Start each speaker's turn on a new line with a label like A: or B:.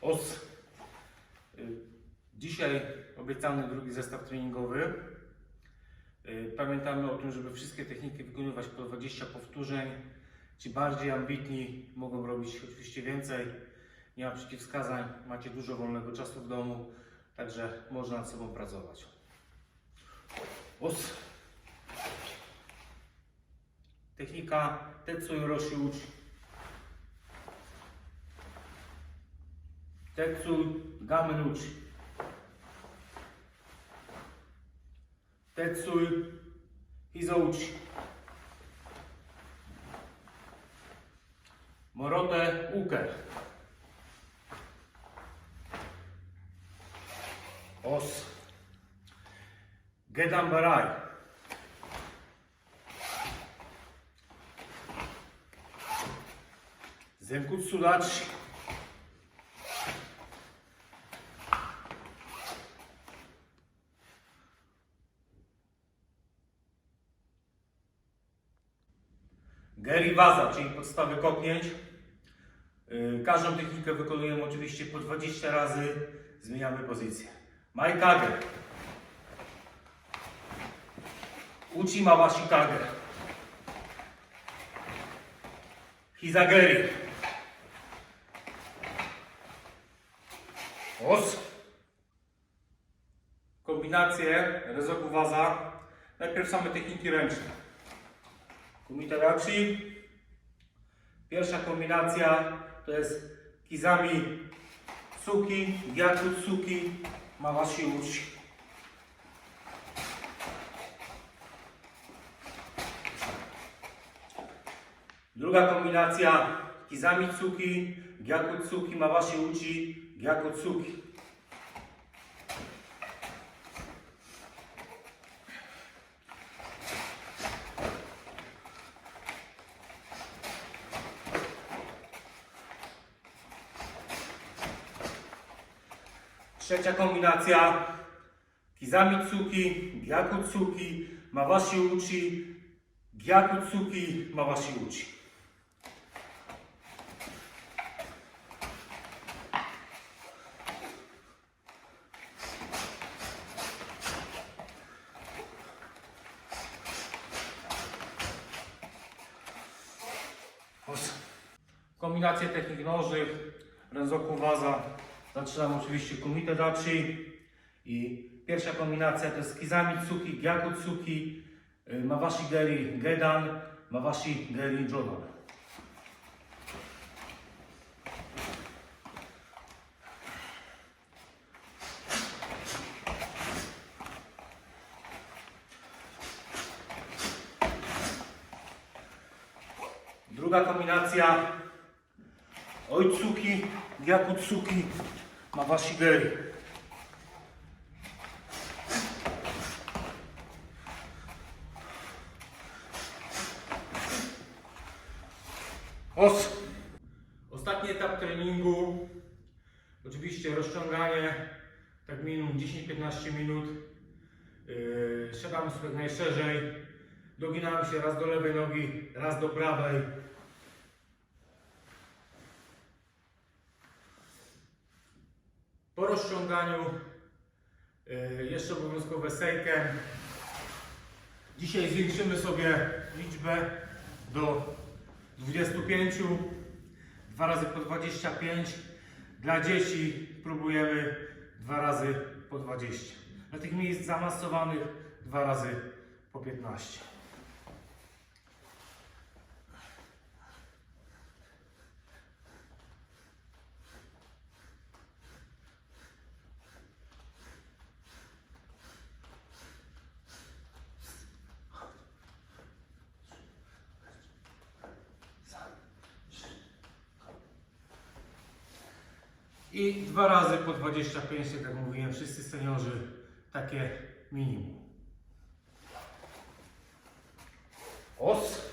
A: Os. Y, Dzisiaj obiecany drugi zestaw treningowy. Y, Pamiętamy o tym, żeby wszystkie techniki wykonywać po 20 powtórzeń. Ci bardziej ambitni mogą robić oczywiście więcej. Nie ma przeciwwskazań, macie dużo wolnego czasu w domu, także można nad sobą pracować. Os. Technika Tetsuyo Roshi Uchi. Tetsuy Gamen Uchi. Tetsuy Hizouchi. Morote Uke. Os. Gedan Barai. Zenkutsu Dachi. Geri Waza, czyli podstawy kopnięć. Yy, Każdą technikę wykonujemy oczywiście po 20 razy, zmieniamy pozycję. Maikage. Uchi Mawashi Kage. Hizageri. Os. Kombinacje Rezoku Waza. Najpierw same techniki ręczne. Kumitarachi. Pierwsza kombinacja to jest Kizami Tsuki, Gyaku Tsuki, Mawashi Uchi. Druga kombinacja Kizami Tsuki, Gyaku Tsuki, Mawashi Uchi, Gyaku Trzecia kombinacja Kizami Tsuki, Gyaku Tsuki, Mawashi Uchi, Gyaku Tsuki, Mawashi Uchi. Kombinacje technik nożnych, Renzoku Waza. Zaczynam oczywiście Kumite Dachi i pierwsza kombinacja to jest Kizami Tsuki, Gyaku Tsuki, y, Mawashi Geri Gedan, Mawashi Geri Jodan. Druga kombinacja Ojtsuki, Gyakutsuki, Geri. Os. Ostatni etap treningu. Oczywiście rozciąganie, tak minimum 10-15 minut. Yy, siadamy sobie najszerzej. Doginamy się raz do lewej nogi, raz do prawej. Po rozciąganiu yy, jeszcze obowiązkowe sejkę. Dzisiaj zwiększymy sobie liczbę do 25, dwa razy po 25. Dla dzieci próbujemy dwa razy po 20. Dla tych miejsc zaawansowanych dwa razy po 15. I dwa razy po 25, tak jak mówiłem, wszyscy seniorzy takie minimum. Os.